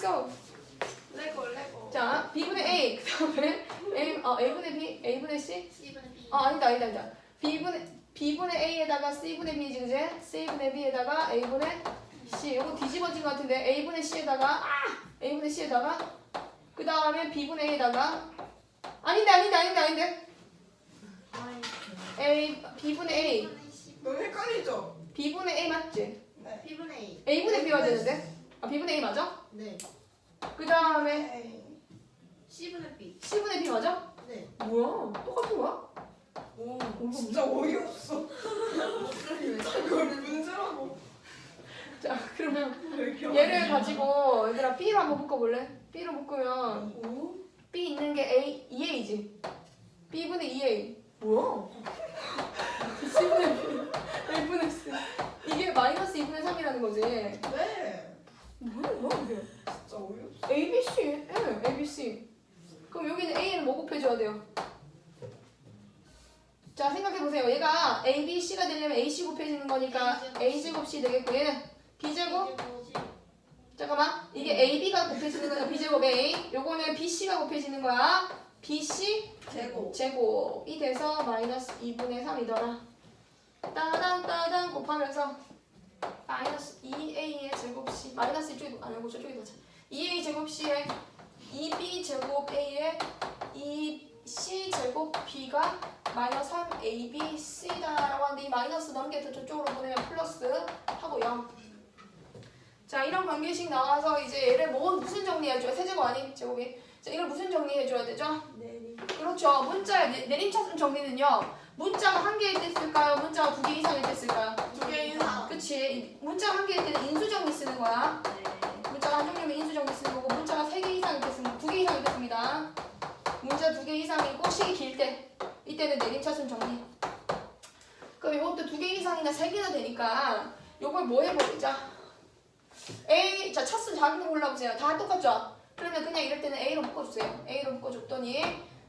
let's go. 레고 레고. 자, b분의 a, 그 다음에 a, 어, a분의 b, a분의 c. C분의 B. 어, 아니다, 아니다, 아니다. b분의, b분의 a에다가 c분의 b지, 그지? c분의 b에다가 a분의 c. 이거 뒤집어진 것 같은데, a분의 c에다가, 아! a분의 c에다가, 그 다음에 b분의 a에다가, 아닌데, 아닌데, 아닌데, 아닌데. a, b분의 a. B분의 C. 너무 헷갈리죠? b분의 a 맞지? 네. B분의 A. a분의 b가 되는데? 아, b분의 a 맞아? 네. 그 다음에. C분의 B. c분의 b 맞아? 네. 뭐야? 똑같은 거야? 오, 진짜 어이없어. 목소리 왜 그걸 문제라고. 자, 그러면 왜 이렇게 얘를 가지고 얘들아 B로 한번 묶어볼래? B로 묶으면 오? B 있는 게 A, 2A지 B분의 2A 뭐야? C분의 B A분의 C 이게 마이너스 2분의 3이라는 거지 네. 뭐야 뭐야 이게 진짜 어이없어. A, B, C. 예, A, B, C. 그럼 여기는 A는 뭐 곱해줘야 돼요? 자 생각해 보세요. 얘가 A, B, C가 되려면 A, C 곱해지는 거니까 A 제곱 C 되겠고 얘는 B 제곱? 잠깐만. 이게 AB가 곱해지는 거야 B제곱 A. 요거는 BC가 곱해지는 거야. BC 제곱. 제곱이 돼서 마이너스 2분의 3이더라. 따당 따당 곱하면서. 마이너스 2A의 제곱 C 마이너스 이쪽에 아니고 저쪽에 넣자 2A 제곱 C에 2B 제곱 A에 2C 제곱 B가 마이너스 3AB C다라고 하는데 이 마이너스 넘겨서 저쪽으로 보내면 플러스 하고 0 자 이런 관계식 나와서 이제 얘를 뭐 무슨 정리해줘요? 세제곱 아닌 제곱이 자 이걸 무슨 정리해줘야 되죠? 내리. 그렇죠 문자의 내- 내림차순 정리는요 문자가 한 개일 때 쓸까요? 문자가 두 개 이상일 때 쓸까요? 두 개 이상. 그치 문자가 한 개일 때는 인수정리 쓰는 거야. 문자가 한 종류면 인수정리 쓰는 거고 문자가 세 개 이상일 때 쓰는 두개 이상일 때 씁니다. 문자 두 개 이상이고 식이 길 때. 이때는 내림차순 정리. 그럼 이것도 두 개 이상이나 세 개나 되니까 요걸 뭐 해버리자? A 자 차수 작은 거 골라보세요. 다 똑같죠? 그러면 그냥 이럴 때는 A로 묶어주세요. A로 묶어줬더니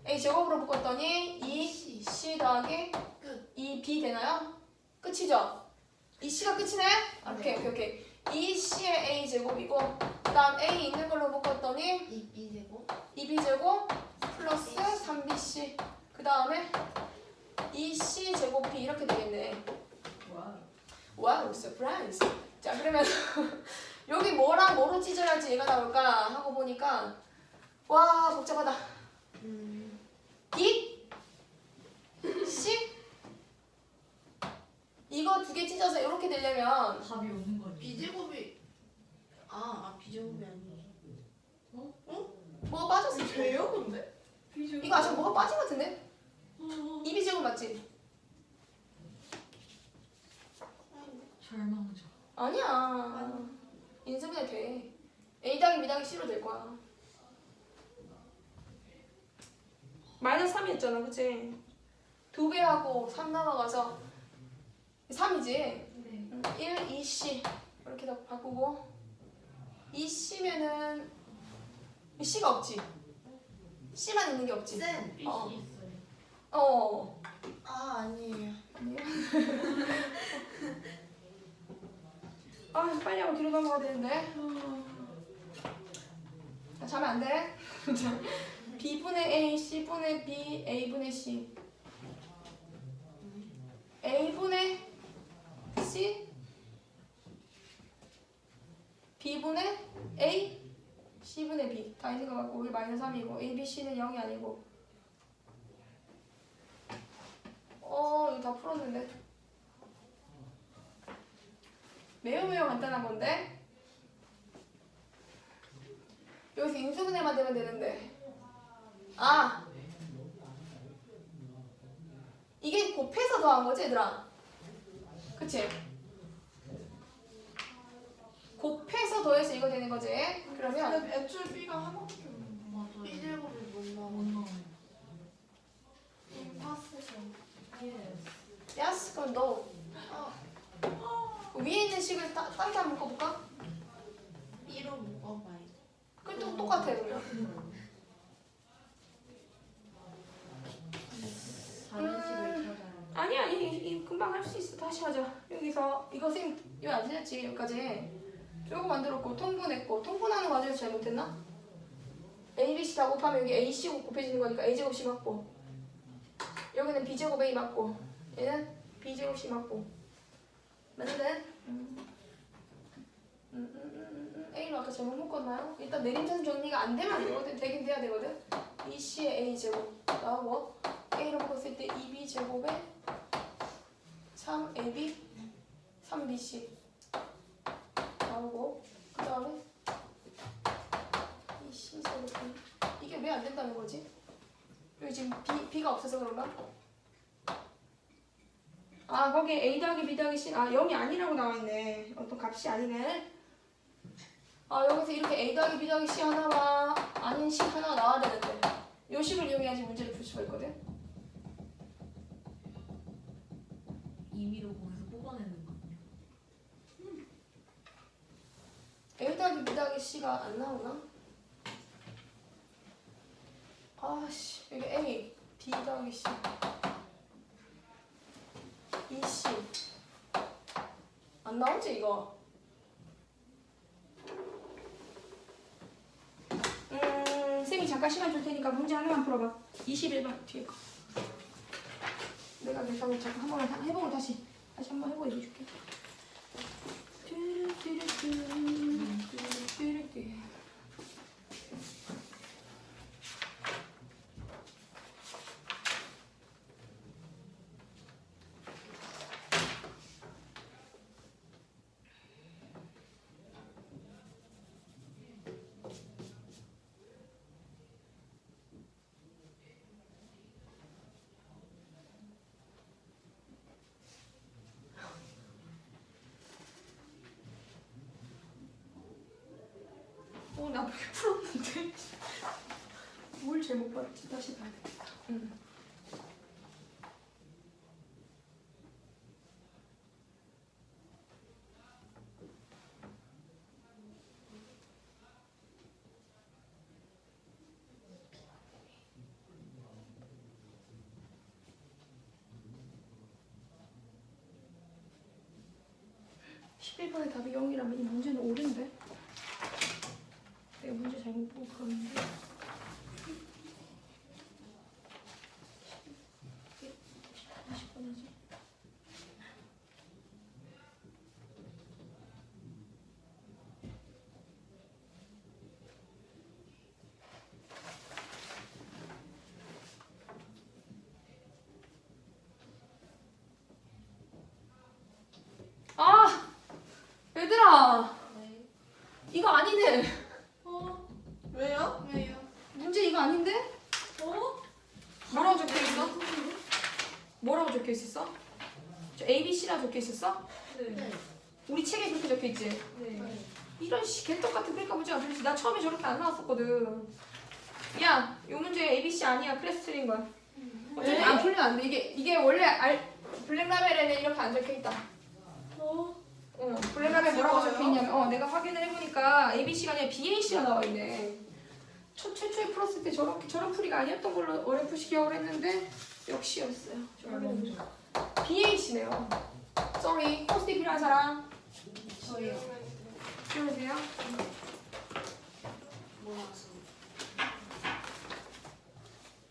A 제곱으로 묶었더니 2 C. 더하기 끝. 2B 되나요? 끝이죠? 2C가 끝이네? 오케이 오케이 오케이 2C의 A 제곱이고 그 다음 A 있는 걸로 묶었더니 이 B 제곱. 2B 제곱 플러스 3BC 그 다음에 2C 제곱 B 이렇게 되겠네 와. 와우 서프라이즈 자 그러면 여기 뭐랑 뭐로 찢어야지 얘가 나올까 하고 보니까 와 복잡하다 음. D C 이거 두 개 찢어서 이렇게 되려면 답이 오는 거지. B 제곱이 아, 아 B 제곱이 아니에요. 뭐가 빠졌어 돼요 근데? 이거 아직 뭐가 빠진 것 같은데? 2B 제곱 맞지? 절망적. 아니야 인수분해 돼 A 당이 B 당이 C로 될 거야 마이너스 3이 했잖아 그치? 두 배 하고 3 남아가서 3이지? 네. 1, 2C 이렇게 다 바꾸고 2C면은 C가 없지? C만 있는 게 없지? 쌤. 어. 어아 아니에요. 아니에요? 아 빨리 하고 뒤로 넘어가야 되는데 자, 자면 안 돼? 자, B분의 A, C분의 B, A분의 C A분의 C B분의 A? C분의 B. 다 있는 것 같고 우리 마이너스 3이고 A, B, C는 0이 아니고. 어 이거 다 풀었는데. 매우 매우 간단한 건데. 여기서 인수분해만 되면 되는데. 아! 이게 곱해서 더한 거지 얘들아 그치? 곱해서 더해서 이거 되는 거지 그러면 근데 애초에 B가 하나밖에 없는 맞아요. B 제곱이 못 나와. 못 나와요. 임파서블. 예스. 야스 그럼 너 위에 있는 식을 따, 딴데 한번 묶어볼까? B로 묶어봐요. 그또 똑같아 그러면 4년씩을 찾아야 아니 아니 이, 이 금방 할 수 있어 다시 하자 여기서 이거 쌤 이거 안 지냈지 여기까지 요거 만들었고 통분했고 통분하는 과제에서 잘못했나? A, B, C 다 곱하면 여기 A, C 곱해지는 거니까 A 제곱 C 맞고 여기는 B 제곱 A 맞고 얘는 B 제곱 C 맞고 맞는데? 음. 음, 음, 음, 음. A로 아까 잘못 묶었나요? 일단 내림차순 정리가 안 되면 안 되거든 되긴 돼야 되거든 2C의 A 제곱 나오고 A로 묶었을 때 2B 제곱에 3AB 3BC 나오고 그 다음에 이 C 제곱 이게 왜 안 된다는 거지? 여기 지금 B, B가 없어서 그런가? 아 거기에 A 더하기 B 더하기 C 아 0이 아니라고 나와있네. 어떤 값이 아니네. 아 여기서 이렇게 A 더하기 B 더하기 C 하나와 아닌 C 하나가 나와야 되는데. 요 식을 이용해야지 문제를 풀 수가 있거든 임의로 거기서 뽑아내는 거. A 더하기 B 더하기 C가 안 나오나? 아씨 여기 A B 더하기 C E C 안 나오지 이거? 음 쌤이 잠깐 시간 줄 테니까 문제 하나만 풀어봐 21번 뒤에 거 내가 계산을 잠깐 한번 해보고 다시 다시 한번 해보고 얘기해 줄게 뚜루뚜루뚜. 어, 나 그렇게 풀었는데. 뭘 잘못 봤지? 다시 봐야 되겠다. 번의 답이 0이라면 이 문제는 옳은데? 보고 꺼내지. 아! 얘들아! 네. 이거 아니네. 어? 왜요? 왜요? 문제 이거 아닌데? 어? 뭐라고 적혀 있어? 뭐라고 적혀 있었어? 저 A, B, C라 적혀 있었어? 네. 우리 책에 그렇게 적혀 있지? 네. 이런 씨 개떡 같은 그러니까 문제가 들지. 나 처음에 저렇게 안 나왔었거든. 야, 이 문제 A, B, C 아니야. 클래스 틀린 거야. 어차피 왜? 안 풀리면 안 돼. 이게 이게 원래 알 블랙라벨에는 이렇게 안 적혀 있다. 어? 응. 블랙라벨 뭐라고? 적혀 있냐면, 어, 내가 확인을 해보니까 A, B, C가 아니라 B, A, C가 나와 있네. 첫 최초에 풀었을 때 저렇게 저런 풀이가 아니었던 걸로 어렴 풋이 기억을 했는데 역시였어요. BH네요. Sorry. 포스트 필요한 사람 저희요. 몰랐어.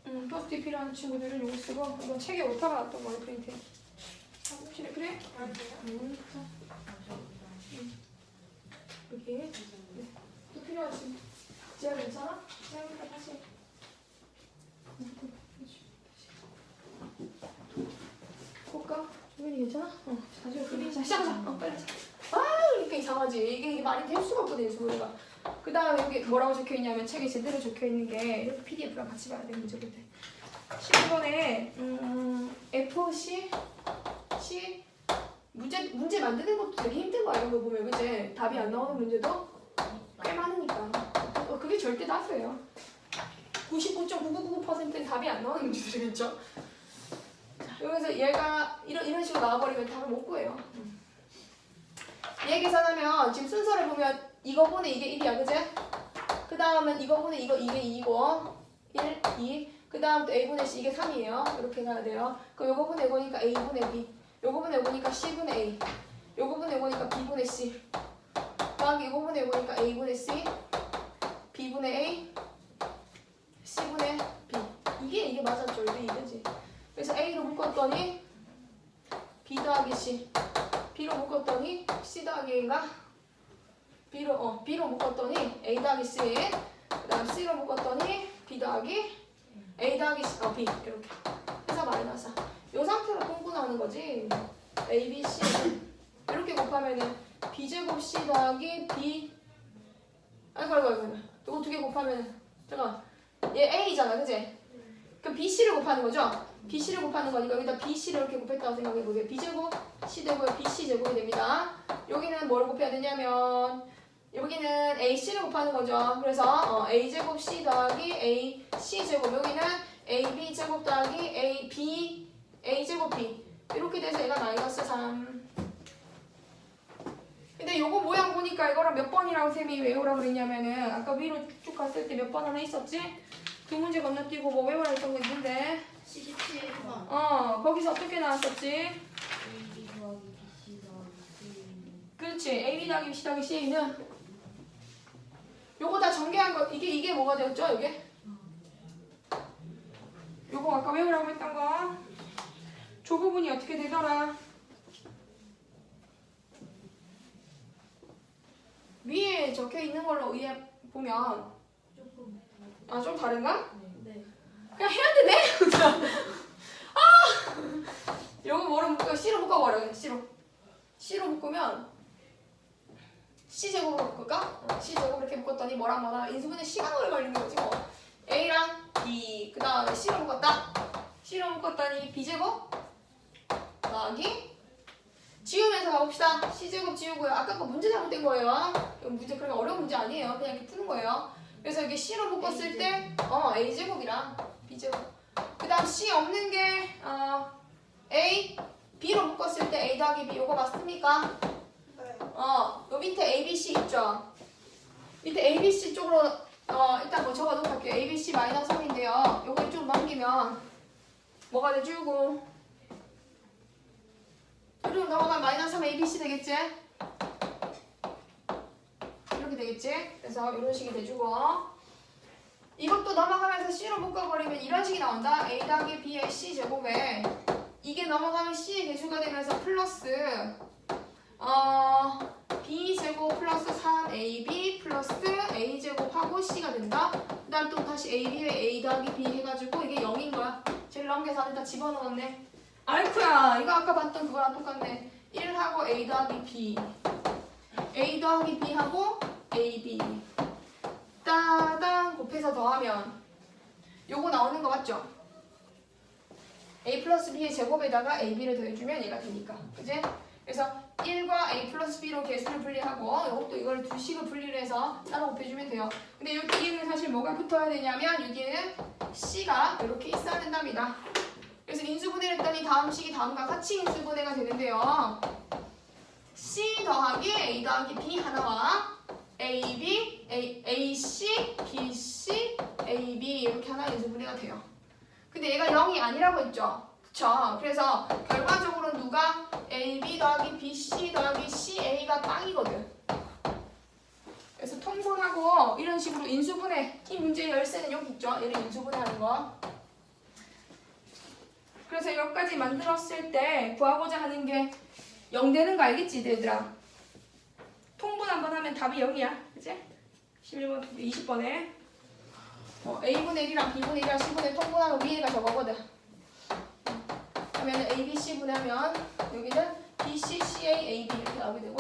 음, 포스트 필요한 친구들은 요거 쓰고 이건 책에 오타가 났던 거예요 프린트. 확실해 그래? 음, 자, 여기 네. 또 필요하지. 지아 괜찮아? 볼까? 주변이 괜찮아? 어, 다시 올게. 자, 시작하자. 어, 빨리. 아, 이렇게 이상하지. 이게, 이게 말이 될 수가 없거든, 소리가. 그 다음에 여기 뭐라고 적혀 있냐면 책에 제대로 적혀 있는 게 이렇게 PDF랑 같이 봐야 돼, 문제 볼 때. 12번에 음, FC C 문제 문제 만드는 것도 되게 힘든 거야 이런 거 보면 그치? 답이 안 나오는 문제도 절대 다수예요 99.9999%는 답이 안 나오는 문제들이겠죠 자, 여기서 얘가 이런 이런 식으로 나와버리면 답을 못 구해요 얘 계산하면 지금 순서를 보면 이거분의 이게 1이야 그치? 그 다음은 이거분의 이거 이게 2고 1, 2. 그 다음 또 a분의 c 이게 3이에요. 이렇게 가야 돼요. 그럼 요거분의 이거니까 a분의 b. 요거분의 이거니까 c분의 a. 요거분의 이거니까 b분의 c. A분의 A, C분의 B. 이게 이게 맞았죠. 이게 이거지. 그래서 A로 묶었더니 B 더하기 C. B로 묶었더니 C 더하기 A가 B로 어 B로 묶었더니 A 더하기 C. 그다음 C로 묶었더니 B 더하기 A 더하기 C, 어 B 이렇게. 회사 마이너스. 이 상태로 통분하는 거지. A, B, C 이렇게 곱하면은 B 제곱 C 더하기 B. 아이고 아이고 아이고. 이거 두 개 곱하면은 잠깐 얘 A잖아 그지? 그럼 BC를 곱하는 거죠? BC를 곱하는 거니까 여기다 BC를 이렇게 곱했다고 생각해 보세요. B제곱 C 되고요. BC 제곱이 됩니다. 여기는 뭘 곱해야 되냐면 여기는 AC를 곱하는 거죠. 그래서 어, A제곱 C 더하기 AC 제곱 여기는 AB 제곱 더하기 AB A제곱 B 이렇게 돼서 얘가 마이너스 3 근데 요거 모양 보니까 이거랑 몇 번이라고 쌤이 외우라 그랬냐면은 아까 위로 쭉쭉 갔을 때 몇 번 하나 있었지? 두 문제 건너뛰고 뭐 외우라 했던 거 있는데 77번. 어 거기서 어떻게 나왔었지? 그렇지 A, B 더하기 C 더하기 C는 요거 다 전개한 거 이게 이게 뭐가 되었죠 이게? 요거 아까 외우라고 했던 거 저 부분이 어떻게 되더라? 위에 적혀 있는 걸로 의해 보면 조금 아 좀 다른가? 네. 그냥 해야 되네? 아! 요거 뭐로 묶어? C로 묶어버려 C로 C로 묶으면 C제곱으로 묶을까? 어, C제곱 이렇게 묶었더니 뭐랑 뭐랑 인수분해 시간 오래 걸리는 거지 뭐 A랑 B 그 다음에 C로 묶었다 C로 묶었더니 B제곱 더하기 지우면서 가봅시다 C제곱 지우고요 아까 거 문제 잘못된 거예요 이거 문제 그렇게 어려운 문제 아니에요 그냥 이렇게 푸는 거예요 그래서 이게 C로 묶었을 때 어, A제곱이랑 B제곱 그 다음 C 없는 게 어, A, B로 묶었을 때 A 더하기 B 요거 맞습니까? 네. 어, 요 밑에 A, B, C 있죠? 밑에 A, B, C 쪽으로 어, 일단 뭐 적어 놓을게요 A, B, C 마이너스 3인데요 요거 이쪽 넘기면 뭐가 되지? 요거 이리로 넘어가면 마이너스 3 A, B, C 되겠지? 이렇게 되겠지? 그래서 이런 식이 돼주고 이것도 넘어가면서 C로 묶어버리면 이런 식이 나온다. A 더하기 B의 C 제곱에 이게 넘어가면 C의 개수가 되면서 플러스 어 B 제곱 플러스 3AB 플러스 A 제곱하고 C가 된다. 그 다음 또 다시 AB에 A 더하기 B 해가지고 이게 0인 거야. 제일 넘겨서 안에다 집어넣었네. 아이쿠야 이거 아까 봤던 그거랑 똑같네. 1하고 A 더하기 B A 더하기 B하고 AB 따당 곱해서 더하면 요거 나오는 거 맞죠? A 플러스 B의 제곱에다가 AB를 더해주면 얘가 되니까 그지? 그래서 1과 A 플러스 B로 개수를 분리하고 이것도 이걸 두 식을 분리를 해서 따로 곱해주면 돼요 근데 요 뒤에는 사실 뭐가 붙어야 되냐면 여기에는 C가 이렇게 있어야 된답니다 그래서 인수분해를 했더니 다음 식이 다음과 같이 인수분해가 되는데요 C 더하기 A 더하기 B 하나와 A, B, A, A, C, B, C, A, B 이렇게 하나 인수분해가 돼요. 근데 얘가 0이 아니라고 했죠. 그쵸? 그래서 결과적으로 누가 A, B 더하기 B, C 더하기 C, A가 빵이거든. 그래서 통분하고 이런 식으로 인수분해 이 문제의 열쇠는 여기 있죠. 얘를 인수분해하는 거. 그래서 여기까지 만들었을 때 구하고자 하는 게 0 되는 거 알겠지, 얘들아? 통분 한번 하면 답이 0이야. 그치? 11번, 20번에. 어, A분의 1이랑 B분의 1이랑 C분의 통분하면 위에가 저거거든. 그러면 A, B, C 분하면 여기는 B, C, C, A, A, B 이렇게 나오게 되고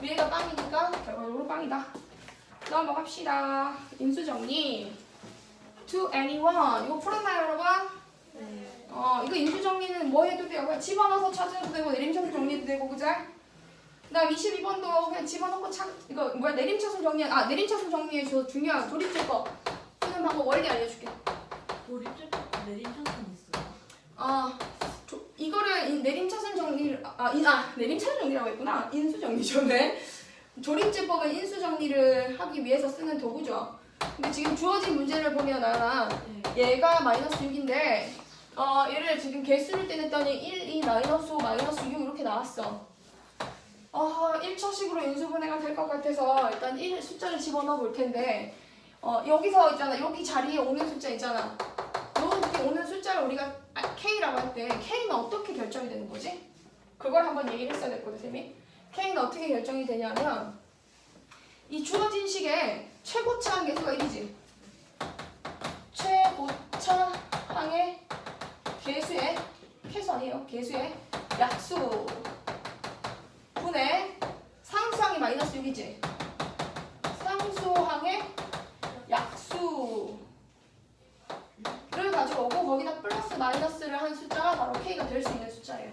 위에가 빵이니까 결과적으로 빵이다. 넘어갑시다. 인수정리. To anyone. 이거 풀었나요, 여러분? 네. 어, 이거 인수 정리는 뭐 해도 돼요? 그냥 집어넣어서 찾아도 되고 내림차순 정리도 되고 그죠? 그다음 22번도 그냥 집어넣고 찾 이거 뭐야 내림차순 정리 아 내림차순 정리에 저 중요한 조립제법 쓰는 방법 원리 알려줄게. 내린 찬스는 있어요. 아 조, 이거를 이 내림차순 정리를 아, 이, 아 내림차순 정리라고 했구나 인수 정리죠 네. 조립제법은 인수 정리를 하기 위해서 쓰는 도구죠. 근데 지금 주어진 문제를 보면 아 네. 얘가 마이너스 6인데 어 얘를 지금 개수를 떼냈더니 1, 2, 마이너스 5, 마이너스 6 이렇게 나왔어. 어 1차식으로 인수분해가 될 것 같아서 일단 1 숫자를 집어넣어 볼 텐데 어 여기서 있잖아 여기 자리에 오는 숫자 있잖아 요 어떻게 오는 숫자를 우리가 아, K라고 할 때 K는 어떻게 결정이 되는 거지? 그걸 한번 얘기를 했어야 됐거든, 쌤이. K는 어떻게 결정이 되냐면 이 주어진 식에 최고차 한 개수가 1이지. 최고차 항의 개수의 개수 아니에요. 개수의 약수 분의 상수항이 마이너스 6이지. 상수항의 약수 를 가지고 오고 거기다 플러스 마이너스를 한 숫자가 바로 K가 될 수 있는 숫자예요.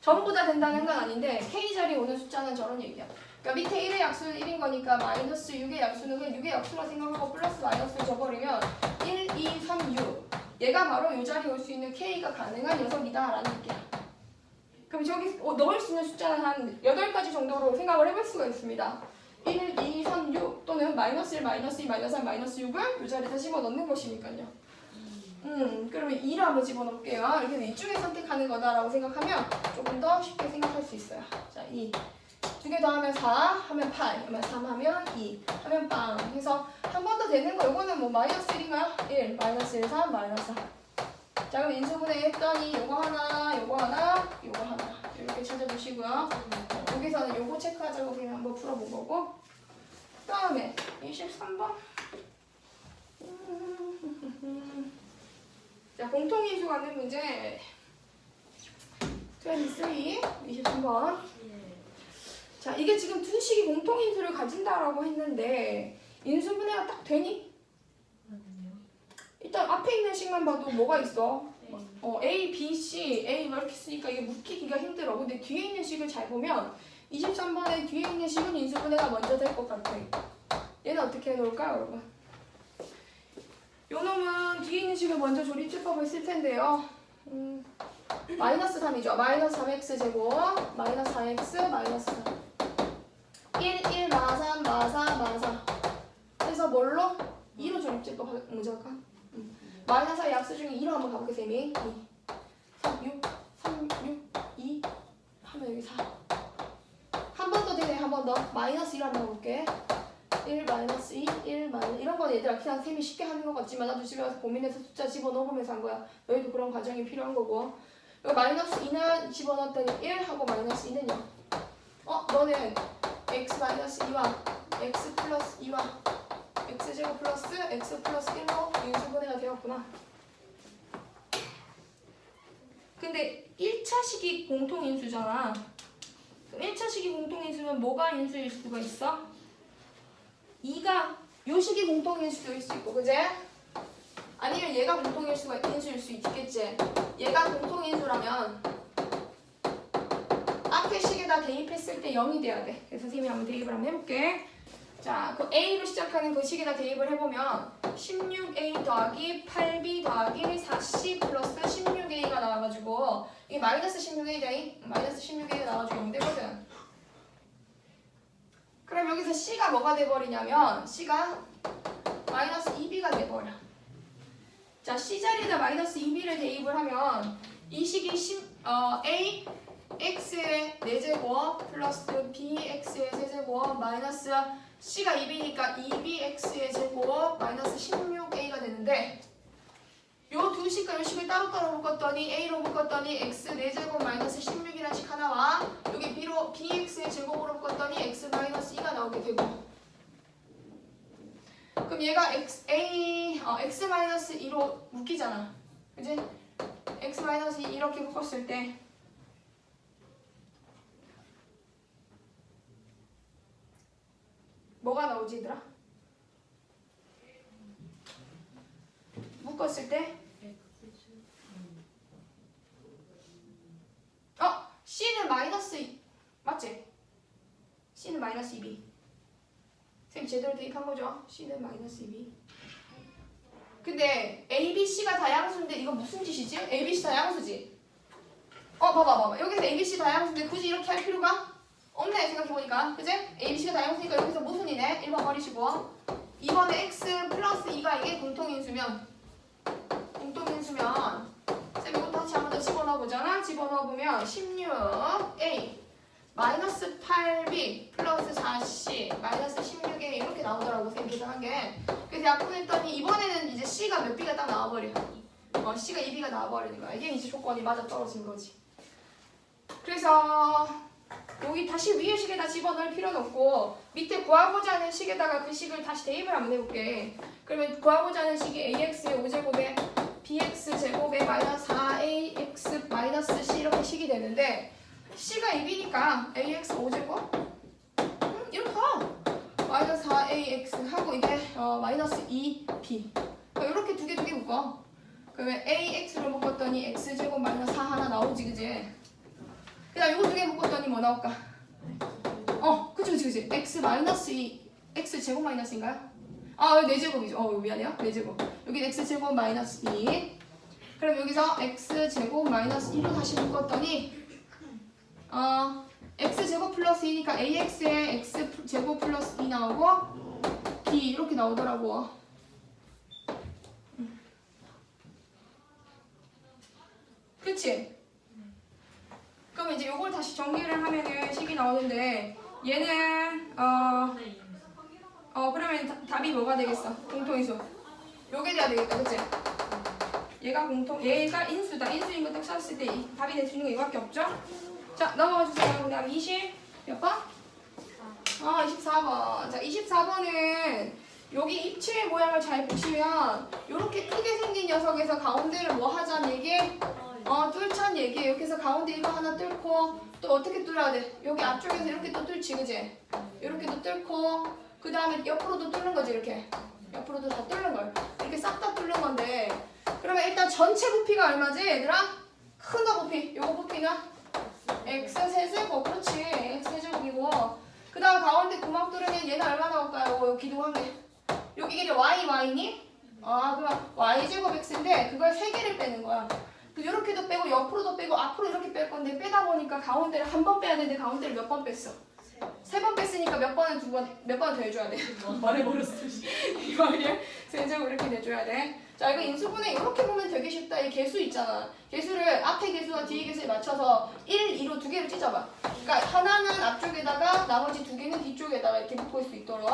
전부 다 된다는 건 아닌데 K 자리에 오는 숫자는 저런 얘기야. 그러니까 밑에 1의 약수는 1인 거니까 마이너스 6의 약수는 그냥 6의 약수라 생각하고 플러스 마이너스를 줘버리면 1, 2, 3, 6 얘가 바로 이 자리에 올 수 있는 K가 가능한 녀석이다라는 얘기야. 그럼 저기 어, 넣을 수 있는 숫자는 한 8가지 정도로 생각을 해볼 수가 있습니다. 1, 2, 3, 6 또는 마이너스 1, 마이너스 2, 마이너스 3, 마이너스 6을 이 자리에다 집어넣는 것이니까요. 음, 그러면 2를 한번 집어넣을게요. 이렇게 이쪽에 선택하는 거다라고 생각하면 조금 더 쉽게 생각할 수 있어요. 자, 2. 두 개 더하면 4, 하면 8, 하면 3 하면 2, 하면 빵. 해서 한 번 더 되는 거, 이거는 뭐 마이너스 1인가요? 1, 마이너스 1, 3, 마이너스 4. 자, 그럼 인수분해 했더니 요거 하나, 요거 하나, 요거 하나. 이렇게 찾아주시고요. 여기서는 요거 체크하자고 그냥 한번 풀어본 거고. 그 다음에 23번. 자, 공통인수 갖는 문제 23, 23번. 자, 이게 지금 두 식이 공통인수를 가진다라고 했는데 인수분해가 딱 되니? 일단 앞에 있는 식만 봐도 뭐가 있어? 어, A, B, C, A 뭐 이렇게 쓰니까 이게 묶이기가 힘들어. 근데 뒤에 있는 식을 잘 보면 23번에 뒤에 있는 식은 인수분해가 먼저 될 것 같아. 얘는 어떻게 해놓을까요, 여러분? 요 놈은 뒤에 있는 식을 먼저 조립제법을 쓸 텐데요. 음, 마이너스 3이죠. 마이너스 3x 제곱, 마이너스 4x, 마이너스 3. 1, 1, 마 3, 마 4, 마 4. 그래서 뭘로? 2로 조립제법 하- 먼저 할까? 음. 마이너스 4 약수 중에 2로 한번 가볼게, 쌤이. 2, 3, 6, 3, 6, 2. 하면 여기 4. 한 번 더 되네, 한 번 더. 마이너스 1 한번 가볼게. 1 마이너스 2, 1 마이너스 이런 건 얘들아 그냥 쌤이 쉽게 하는 것 같지만 나도 집에 와서 고민해서 숫자 집어넣으면서 한 거야. 너희도 그런 과정이 필요한 거고. 여기 마이너스 2는 집어넣었더니 1 하고 마이너스 2는요. 어, 너는 x 마이너스 2와 x 플러스 2와 x 제곱 플러스 x 플러스 1로 인수분해가 되었구나. 근데 1차식이 공통인수잖아. 그럼 1차식이 공통인수면 뭐가 인수일 수가 있어? 2가 요 식이 공통인수일 수 있고 그제? 아니면 얘가 공통인수가 인수일 수 있겠지. 얘가 공통인수라면 식에다 대입했을 때 0이 돼야 돼. 그래서 선생님이 한번 대입을 한번 해볼게. 자, 그 A로 시작하는 그 식에다 대입을 해보면 16A 더하기 8B 더하기 4C 플러스 16A가 나와가지고 이게 마이너스 16A다. 마이너스 16A가 나와가지고 0 되거든. 그럼 여기서 C가 뭐가 돼버리냐면 C가 마이너스 2B가 돼버려. 자, C 자리에다 마이너스 2B를 대입을 하면 이 식이 10, 어, A x의 4제곱 플러스 bx의 세제곱 마이너스 c가 2b니까 2bx의 제곱 마이너스 16a가 되는데 요 두 식과 요 식을 따로따로 묶었더니 a로 묶었더니 x 4제곱 마이너스 16이라는 식 하나와 여기 b로 bx의 제곱으로 묶었더니 x 마이너스 2가 나오게 되고 그럼 얘가 x a 어, x 마이너스 2로 묶이잖아 그지? x 마이너스 2 이렇게 묶었을 때 나오지 얘들아? 묶었을 때 어? C는 마이너스 2 맞지? C는 마이너스 2B 쌤 제대로 대입한 거죠? C는 마이너스 2B 근데 A, B, C가 다양수인데 이거 무슨 짓이지? A, B, C 다양수지? 어 봐봐 봐봐 여기서 A, B, C 다양수인데 굳이 이렇게 할 필요가 없네 생각해보니까 그지? A, B, C가 다양수니까 여기서 무슨 이네? 1번 버리시고 2번에 X 플러스 2가 이게 공통인수면 공통인수면 쌤 이것도 같이 한번 더 집어넣어보잖아 집어넣어보면 16A 마이너스 8B 플러스 4C 마이너스 16A 이렇게 나오더라고 쌤 계산한 게 그래서 약분했더니 이번에는 이제 C가 몇 B가 딱 나와버려 어, C가 2B가 나와버리는 거야. 이게 이제 조건이 맞아 떨어진 거지. 그래서 여기 다시 위에 식에다 집어넣을 필요는 없고 밑에 구하고자 하는 식에다가 그 식을 다시 대입을 한번 해볼게. 그러면 구하고자 하는 식이 AX의 5제곱에 BX 제곱에 마이너스 4AX 마이너스 C 이렇게 식이 되는데 C가 2B니까 AX 5제곱 음, 이렇게 가. 마이너스 4AX 하고 이게 어, 마이너스 2B 이렇게 두 개 두 개 묶어. 그러면 AX로 묶었더니 X제곱 마이너스 4 하나 나오지 그지? 그 다음 이거 두 개 묶었더니 뭐 나올까? 어 그치 그치 그치 X 마이너스 2 X 제곱 마이너스인가요? 아, 네 제곱이죠. 어, 미안해요. 네 제곱. 여기 x 제곱 마이너스 2. 그럼 여기서 x 제곱 마이너스 2로 다시 묶었더니 어, x 제곱 플러스 2니까 ax에 x 제곱 플러스 2 나오고 b 이렇게 나오더라고. 음. 그치? 그럼 이제 요걸 다시 정리를 하면은 식이 나오는데 얘는 어 어 그러면 다- 답이 뭐가 되겠어? 공통인수. 요게 돼야 되겠다, 그치? 얘가 공통, 얘가 인수다. 인수인 거딱 찾았을 때 이, 답이 될 수 있는 거 이거밖에 없죠? 자 넘어가 주세요. 그 다음 20 몇 번? 아 24번. 자 24번은 여기 입체 모양을 잘 보시면 이렇게 크게 생긴 녀석에서 가운데를 뭐 하자는 얘기? 어 뚫자는 얘기예요. 이렇게 해서 가운데 이거 하나 뚫고 또 어떻게 뚫어야 돼? 여기 앞쪽에서 이렇게 또 뚫지, 그지? 이렇게 또 뚫고 그 다음에 옆으로도 뚫는 거지 이렇게 옆으로도 다 뚫는 걸 이렇게 싹 다 뚫는 건데 그러면 일단 전체 부피가 얼마지 얘들아? 큰 거 부피 요거 부피는 x 세제곱 그렇지 x 세제곱이고 그 다음 가운데 구멍 뚫으면 얘는 얼마 나올까요? 요 기둥한 게 여기 이게 y y니? 아 그럼 y 제곱 x인데 그걸 세 개를 빼는 거야 그 이렇게도 빼고 옆으로도 빼고 앞으로 이렇게 뺄 건데 빼다 보니까 가운데를 한 번 빼야 되는데 가운데를 몇 번 뺐어? 세 번 뺐으니까 몇 번은 두 번, 몇 번은 더 해줘야 돼. 말해버렸어. 이 말이야. 세제곱 이렇게 내줘야 돼. 자, 이거 인수분해 이렇게 보면 되게 쉽다. 이 개수 있잖아. 개수를 앞에 개수와 뒤에 개수에 맞춰서 1, 2로 두 개를 찢어봐. 그러니까 하나는 앞쪽에다가 나머지 두 개는 뒤쪽에다가 이렇게 묶을 수 있도록.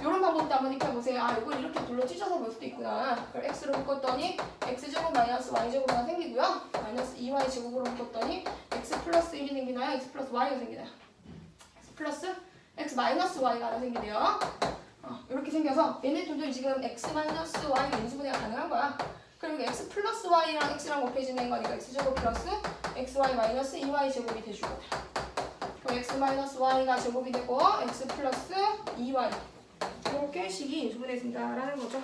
이런 방법도 한번 익혀보세요. 아, 이걸 이렇게 둘러 찢어서 볼 수도 있구나. 그럼 x로 묶었더니 x제곱 마이너스 y제곱 하나 생기고요. 마이너스 2y 제곱으로 묶었더니 x 플러스 1이 생기나요? x 플러스 y가 생기나요? x 플러스 x 마이너스 y가 하나 생기네요. 어, 이렇게 생겨서 얘네 둘도 지금 x 마이너스 y 인수분해가 가능한 거야. 그리고 x 플러스 y랑 x랑 곱해지는 거니까 x제곱 플러스 xy 마이너스 2y 제곱이 돼주거든. x 마이너스 y가 제곱이 되고 x 플러스 2y 이렇게 식이 인수분해진다라는 거죠.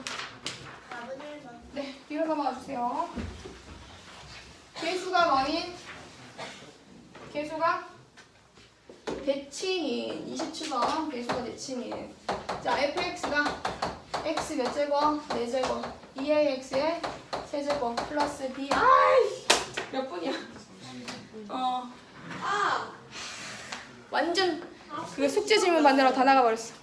답은 1번. 네, 뒤로 넘어가 주세요. 개수가 뭐인? 개수가 대칭인 27번 개수가 대칭인 자 fx가 x 몇 제곱? 4제곱 2ax의 세제곱 플러스 b 아이 몇 분이야? 어 아! 완전 그 숙제 질문 만들어 다 나가버렸어